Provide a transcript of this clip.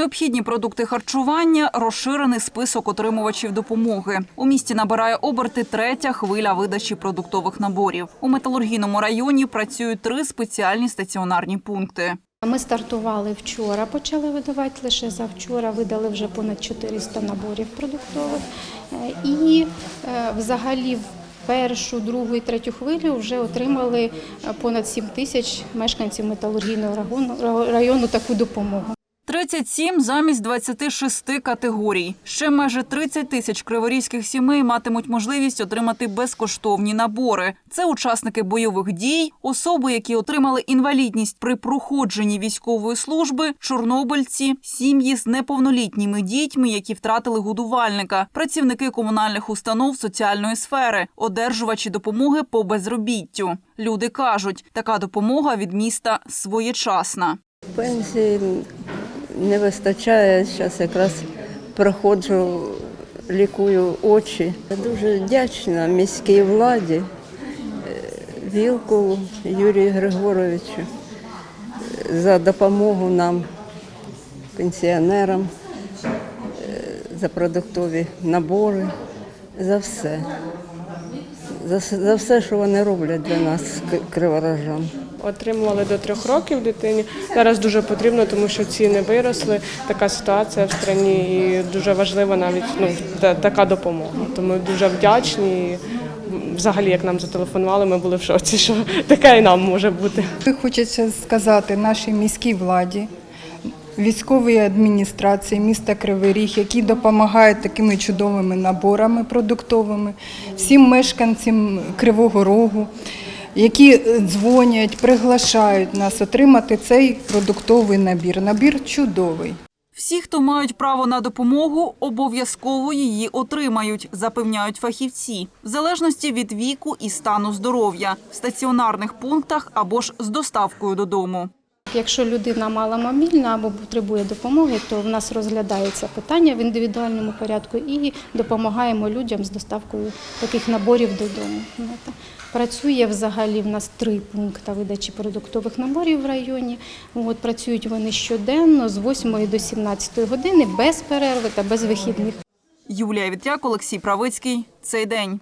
Необхідні продукти харчування, розширений список отримувачів допомоги. У місті набирає оберти третя хвиля видачі продуктових наборів. У металургійному районі працюють три спеціальні стаціонарні пункти. Ми стартували вчора, почали видавати лише завчора, видали вже понад 400 наборів продуктових. Е, І е, взагалі в першу, другу і третю хвилю вже отримали е, понад 7 тисяч мешканців металургійного району- таку допомогу. 37 замість 26 категорій. Ще майже 30 тисяч криворізьких сімей матимуть можливість отримати безкоштовні набори. Це учасники бойових дій, особи, які отримали інвалідність при проходженні військової служби, чорнобильці, сім'ї з неповнолітніми дітьми, які втратили годувальника, працівники комунальних установ соціальної сфери, одержувачі допомоги по безробіттю. Люди кажуть, така допомога від міста своєчасна. Пенсії не вистачає. Зараз якраз проходжу, лікую очі. Дуже вдячна міській владі, е, Вілкову Юрію Григоровичу за допомогу нам, пенсіонерам, е, за продуктові набори, за все. За, за все, що вони роблять для нас, криворожан. Отримували до трьох років дитині. Зараз дуже потрібно, тому що ціни виросли. Така ситуація в країні і дуже важлива навіть ну, та- така допомога. Тому дуже вдячні. І Взагалі, як нам зателефонували, ми були в шоці, що таке і нам може бути. Хочеться сказати нашій міській владі, військовій адміністрації міста Кривий Ріг, які допомагають такими чудовими наборами продуктовими, всім мешканцям Кривого Рогу, які дзвонять, приглашають нас отримати цей продуктовий набір. Набір чудовий. Всі, хто мають право на допомогу, обов'язково її отримають, запевняють фахівці, в залежності від віку і стану здоров'я, в стаціонарних пунктах або ж з доставкою додому. Якщо людина маломобільна або потребує допомоги, то в нас розглядається питання в індивідуальному порядку і допомагаємо людям з доставкою таких наборів додому. Працює взагалі в нас три пункти видачі продуктових наборів в районі. От, працюють вони щоденно з 8 до 17 години без перерви та без вихідних. Юлія Вітряк, Олексій Правицький. Цей день.